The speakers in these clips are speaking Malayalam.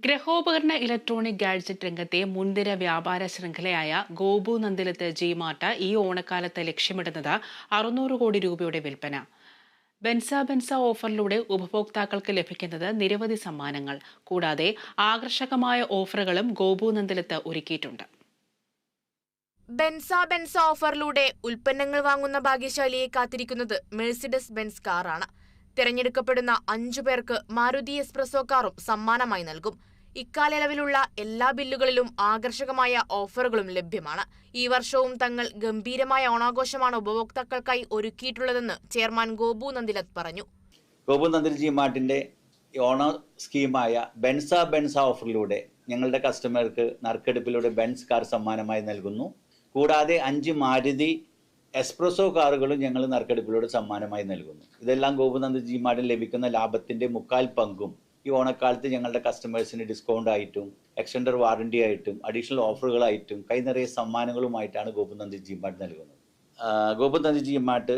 ഗ്രഹോപകരണ ഇലക്ട്രോണിക് ഗാഡ്ജറ്റ് രംഗത്തെ മുൻനിര വ്യാപാര ശൃംഖലയായ ഗോപു നന്ദിലത്ത് ജിമാർട്ട് ഈ ഓണക്കാലത്ത് ലക്ഷ്യമിടുന്നത് അറുന്നൂറ് കോടി രൂപയുടെ വിൽപ്പന. ബെൻസ ബെൻസ ഓഫറിലൂടെ ഉപഭോക്താക്കൾക്ക് ലഭിക്കുന്നത് നിരവധി സമ്മാനങ്ങൾ. കൂടാതെ ആകർഷകമായ ഓഫറുകളും ഗോപു നന്ദിലത്ത് ഒരുക്കിയിട്ടുണ്ട്. ബെൻസ ബെൻസ ഓഫറിലൂടെ ഉൽപ്പന്നങ്ങൾ വാങ്ങുന്ന ഭാഗ്യശാലിയെ കാത്തിരിക്കുന്നത് മെഴ്സിഡസ് ബെൻസ് കാറാണ്. തിരഞ്ഞെടുക്കപ്പെടുന്ന അഞ്ചു പേർക്ക് മാരുതി എക്സ്പ്രസോ കാറും സമ്മാനമായി നൽകും. ഇക്കാലയളവിലുള്ള എല്ലാ ബില്ലുകളിലും ആകർഷകമായ ഓഫറുകളും ലഭ്യമാണ്. ഈ വർഷവും തങ്ങൾ ഗംഭീരമായ ഓണാഘോഷമാണ് ഉപഭോക്താക്കൾക്കായി ഒരുക്കിയിട്ടുള്ളതെന്ന് ചെയർമാൻ ഗോപു നന്ദിലത് പറഞ്ഞു. ഗോപു നന്ദിൽജി മാട്ടിന്റെ ഓണ സ്കീമായ ബെൻസ ബെൻസ ഓഫറിലൂടെ ഞങ്ങളുടെ കസ്റ്റമർക്ക് നറുക്കെടുപ്പിലൂടെ ബെൻസ് കാർ സമ്മാനമായി നൽകുന്നു. കൂടാതെ അഞ്ച് മാരുതി എക്സ്പ്രസോ കാറുകളും ഞങ്ങൾ നറുക്കെടുപ്പിലൂടെ സമ്മാനമായി നൽകുന്നു. ഇതെല്ലാം ഗോപുനന്ദ് ജി മാർട്ടിൽ ലഭിക്കുന്ന ലാഭത്തിന്റെ മുക്കാൽ പങ്കും ഈ ഓണക്കാലത്ത് ഞങ്ങളുടെ കസ്റ്റമേഴ്സിന് ഡിസ്കൗണ്ട് ആയിട്ടും എക്സ്റ്റൻഡർ വാറണ്ടി ആയിട്ടും അഡീഷണൽ ഓഫറുകളായിട്ടും കൈ നിറയെ സമ്മാനങ്ങളുമായിട്ടാണ് ഗോപുനന്ദ് ജി മാർട്ട് നൽകുന്നത്. ഗോപുനന്ദ് ജി മാർട്ട്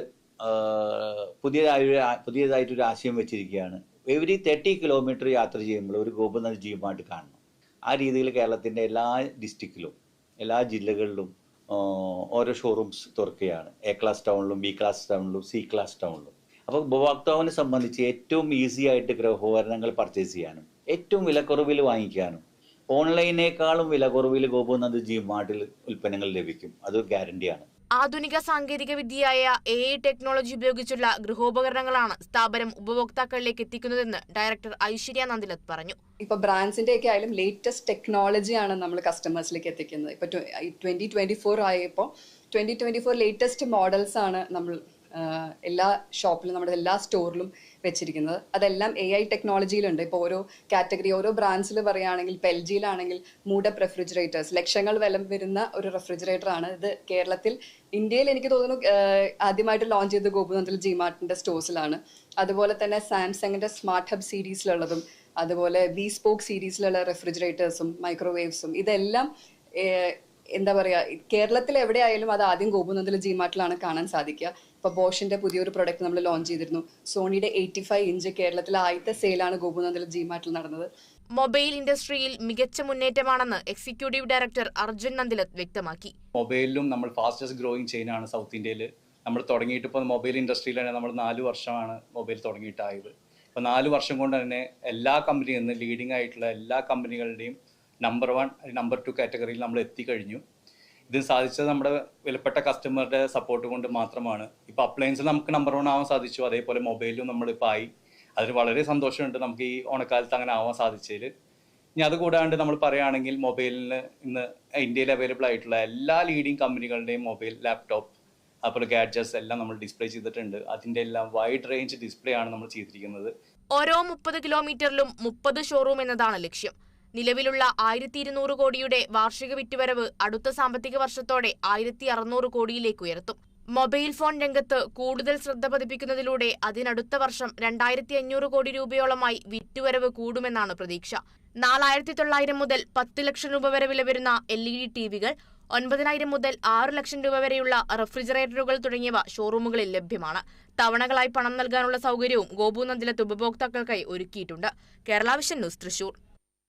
പുതിയതായ പുതിയതായിട്ടൊരു ആശയം വെച്ചിരിക്കുകയാണ്. എവരി തേർട്ടി കിലോമീറ്റർ യാത്ര ചെയ്യുമ്പോൾ ഒരു ഗോപുനന്ദ് ജി മാർട്ട് കാണണം. ആ രീതിയിൽ കേരളത്തിന്റെ എല്ലാ ഡിസ്ട്രിക്റ്റിലും എല്ലാ ജില്ലകളിലും ഓരോ ഷോറൂംസ് തുറക്കുകയാണ്. എ ക്ലാസ് ടൗണിലും ബി ക്ലാസ് ടൗണിലും സി ക്ലാസ് ടൗണിലും അപ്പോൾ ഉപഭോക്താവിനെ സംബന്ധിച്ച് ഏറ്റവും ഈസി ആയിട്ട് ഗൃഹോപകരണങ്ങൾ പർച്ചേസ് ചെയ്യാനും ഏറ്റവും വിലക്കുറവിൽ വാങ്ങിക്കാനും ഓൺലൈനേക്കാളും വിലക്കുറവിൽ ഗോപുനന്ദ് ജി മാർട്ടിൽ ഉൽപ്പന്നങ്ങൾ ലഭിക്കും. അത് ഗ്യാരണ്ടിയാണ് ആധുനിക സാങ്കേതിക വിദ്യയായ എ ഐ ടെക്നോളജി ഉപയോഗിച്ചുള്ള ഗൃഹോപകരണങ്ങളാണ് സ്ഥാപനം ഉപഭോക്താക്കളിലേക്ക് എത്തിക്കുന്നതെന്ന് ഡയറക്ടർ ഐശ്വര്യ നന്ദിലത്ത് പറഞ്ഞു. ഇപ്പൊ ബ്രാൻഡ്സിന്റെ ഒക്കെ ആയാലും ലേറ്റസ്റ്റ് ടെക്നോളജിയാണ് നമ്മൾ കസ്റ്റമേഴ്സിലേക്ക് എത്തിക്കുന്നത്. ഇപ്പൊ ട്വന്റി ട്വന്റി ഫോർ ആയപ്പോൾ twenty twenty four latest models ആണ് നമ്മൾ എല്ലാ ഷോപ്പിലും നമ്മുടെ എല്ലാ സ്റ്റോറിലും വെച്ചിരിക്കുന്നത്. അതെല്ലാം എ ഐ ടെക്നോളജിയിലുണ്ട് ഇപ്പോൾ ഓരോ കാറ്റഗറി ഓരോ ബ്രാൻഡ്സിൽ പറയുകയാണെങ്കിൽ ഇപ്പോൾ എൽ ജിയിലാണെങ്കിൽ മൂഡപ്പ് റെഫ്രിജറേറ്റേഴ്സ് ലക്ഷങ്ങൾ വില വരുന്ന ഒരു റെഫ്രിജറേറ്റർ ആണ് ഇത് കേരളത്തിൽ. ഇന്ത്യയിൽ എനിക്ക് തോന്നുന്നു ആദ്യമായിട്ട് ലോഞ്ച് ചെയ്ത് ഗോപുനന്ദൽ ജിമാർട്ടിന്റെ സ്റ്റോഴ്സിലാണ് അതുപോലെ തന്നെ സാംസങ്ങിന്റെ സ്മാർട്ട് ഹബ് സീരീസിലുള്ളതും അതുപോലെ ബി സ്പോക്ക് സീരീസിലുള്ള റെഫ്രിജറേറ്റേഴ്സും മൈക്രോവേവ്സും ഇതെല്ലാം എന്താ പറയാ കേരളത്തിൽ എവിടെയായാലും അത് ആദ്യം ഗോപുനന്ദൽ ജി മാർട്ടിലാണ് കാണാൻ സാധിക്കുക. ഇപ്പൊ ബോഷിന്റെ പുതിയൊരു പ്രൊഡക്റ്റ് നമ്മൾ ലോഞ്ച് ചെയ്തിരുന്നു. സോണിയുടെ എയ്റ്റി ഫൈവ് ഇഞ്ച് കേരളത്തിലെ ആദ്യത്തെ സെയിലാണ് ഗോപുനന്ദൽ ജി മാർട്ടിൽ നടന്നത്. മൊബൈൽ ഇൻഡസ്ട്രിയിൽ മികച്ച മുന്നേറ്റമാണെന്ന് എക്സിക്യൂട്ടീവ് ഡയറക്ടർ അർജുൻ നന്ദിലത് വ്യക്തമാക്കി. മൊബൈലിലും നമ്മൾ ഫാസ്റ്റസ്റ്റ് ഗ്രോയിങ് ആണ് സൗത്ത് ഇന്ത്യയിൽ നമ്മൾ തുടങ്ങിയിട്ട് ഇപ്പോൾ മൊബൈൽ ഇൻഡസ്ട്രിയിൽ തന്നെ നമ്മൾ നാല് വർഷമാണ് മൊബൈൽ തുടങ്ങിയിട്ടായത്. ഇപ്പോൾ നാല് വർഷം കൊണ്ട് തന്നെ എല്ലാ കമ്പനിയിൽ നിന്ന് ലീഡിംഗ് ആയിട്ടുള്ള എല്ലാ കമ്പനികളുടെയും നമ്പർ വൺ നമ്പർ ടു കാറ്റഗറിയിൽ നമ്മൾ എത്തിക്കഴിഞ്ഞു ഇത് സാധിച്ചത് നമ്മുടെ വിലപ്പെട്ട കസ്റ്റമറുടെ സപ്പോർട്ട് കൊണ്ട് മാത്രമാണ്. ഇപ്പോൾ അപ്ലയൻസ് നമുക്ക് നമ്പർ വൺ ആവാൻ സാധിച്ചു. അതേപോലെ മൊബൈലും നമ്മളിപ്പോൾ ആയി. അതിൽ വളരെ സന്തോഷമുണ്ട് നമുക്ക് ഈ ഓണക്കാലത്ത് അങ്ങനെ ആവാൻ സാധിച്ചതിൽ. ഇനി അത് കൂടാണ്ട് നമ്മൾ പറയുകയാണെങ്കിൽ മൊബൈലിന് ഇന്ന് ഇന്ത്യയിൽ അവൈലബിൾ ആയിട്ടുള്ള എല്ലാ ലീഡിങ് കമ്പനികളുടെയും മൊബൈൽ ലാപ്ടോപ്പ് അതുപോലെ ഗാഡ്ജറ്റ്സ് എല്ലാം നമ്മൾ ഡിസ്പ്ലേ ചെയ്തിട്ടുണ്ട്. അതിന്റെ എല്ലാം വൈഡ് റേഞ്ച് ഡിസ്പ്ലേ ആണ് നമ്മൾ ചെയ്തിരിക്കുന്നത്. ഓരോ മുപ്പത് കിലോമീറ്ററിലും മുപ്പത് ഷോറൂം എന്നതാണ് ലക്ഷ്യം. നിലവിലുള്ള ആയിരത്തി ഇരുന്നൂറ് കോടിയുടെ വാർഷിക വിറ്റുവരവ് അടുത്ത സാമ്പത്തിക വർഷത്തോടെ ആയിരത്തി അറുന്നൂറ് കോടിയിലേക്ക് ഉയർത്തും. മൊബൈൽ ഫോൺ രംഗത്ത് കൂടുതൽ ശ്രദ്ധ പതിപ്പിക്കുന്നതിലൂടെ അതിനടുത്ത വർഷം രണ്ടായിരത്തി അഞ്ഞൂറ് കോടി രൂപയോളമായി വിറ്റുവരവ് കൂടുമെന്നാണ് പ്രതീക്ഷ. നാലായിരത്തി തൊള്ളായിരം മുതൽ പത്ത് ലക്ഷം രൂപ വരെ വില വരുന്ന എൽ ഇ ഡി ടി വികൾ ഒൻപതിനായിരം മുതൽ ആറ് ലക്ഷം രൂപ വരെയുള്ള റെഫ്രിജറേറ്ററുകൾ തുടങ്ങിയവ ഷോറൂമുകളിൽ ലഭ്യമാണ്. തവണകളായി പണം നൽകാനുള്ള സൗകര്യവും ഗോപു ഉപഭോക്താക്കൾക്കായി ഒരുക്കിയിട്ടുണ്ട്. Kerala vision news Thrissur.